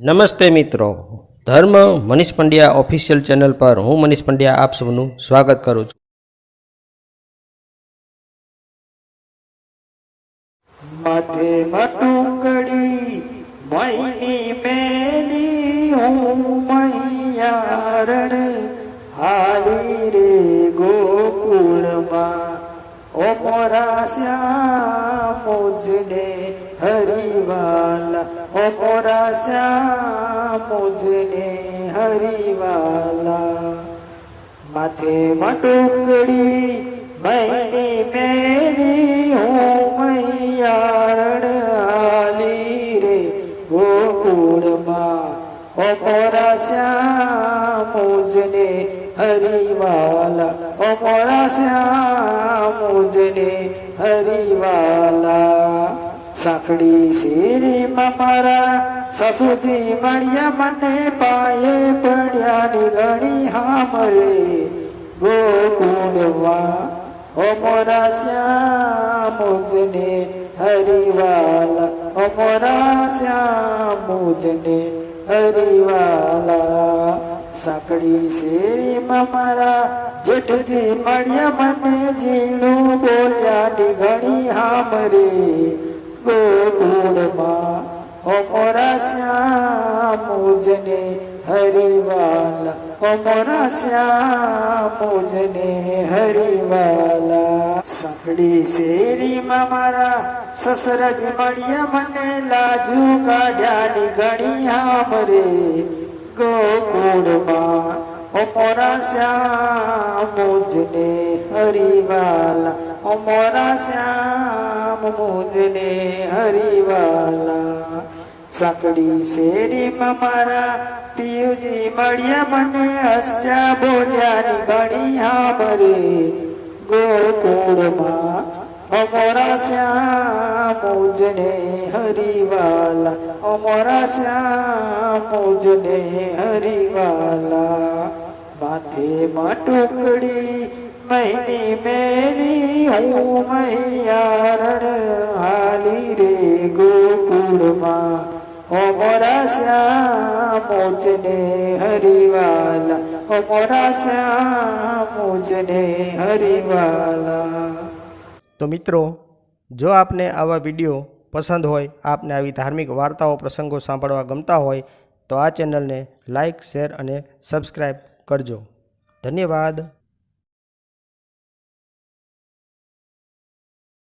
નમસ્તે મિત્રો. ધર્મ મનીષ પંડ્યા ઓફિશિયલ ચેનલ પર હું મનીષ પંડ્યા આપ સૌનું સ્વાગત કરું છું. માથે મટુકડી, મૈની મેલી હું મૈયારણ હાલી રે ગોકુળમાં ઓ મોરા શ્યામ મુજને હરિવાલા શ્યામ મુજને હરિવાલા. માથે મટુકડી મૈની મેરી હું મૈયારણ આલી રે ગોકુળમાં. ઓ મોરા શ્યામ મુજને હરિવાલા. ઓ મોરા શ્યામ મુજને હરિવાલા. સાંકડી શેરીમાં મારા સસુજી મળ્યા મને પાયે પડ્યાની ઘણી હામરે. ગોકુળવા ઓ મોરા શ્યામ મુજને હરિવાલા, ઓ મોરા શ્યામ મુજને હરિવાલા. સાંકડી શેરીમાં મારા જેઠજી મળ્યા મને ઝીણું બોલ્યા ની ઘણી હામરે. ગોકુળમાં ઓ મોરા શ્યામ હરિવાલા ઓ મોરા શ્યામ હરિવાલા. સાંકડી શેરીમાં મારા સસરજ મળ્યા, મને લાજુ કાઢ્યાની ઘણી હામરે ગોકુળમાં ઓ મોરા શ્યામ મુજને હરિવાલા. ઓ મોરા શ્યામ મુજને હરિવાલા. સાંકડી શેરીમાં મારા પિયુજી મળ્યા મને હસ્યા બોલ્યાની ઘણી હામરે ગોકુળમાં અમોરા શ્યામ મુજને હરિવાલા. અમોરા શ્યામ મુજને હરિવાલા. માથે માટુકડી મહિની મેરી હું મૈયારણ હાલી રે ગોકુળમાં. ઓ મોરા શ્યામ મુજને હરિવાલા ઓ મોરા શ્યામ મુજને હરિવાલા. તો મિત્રો, જો આપને આવા વીડિયો પસંદ હોય, આપને આવી ધાર્મિક વાર્તાઓ, પ્રસંગો સાંભળવા ગમતા હોય, તો આ ચેનલને લાઈક, શેર અને સબસ્ક્રાઈબ કરજો. ધન્યવાદ.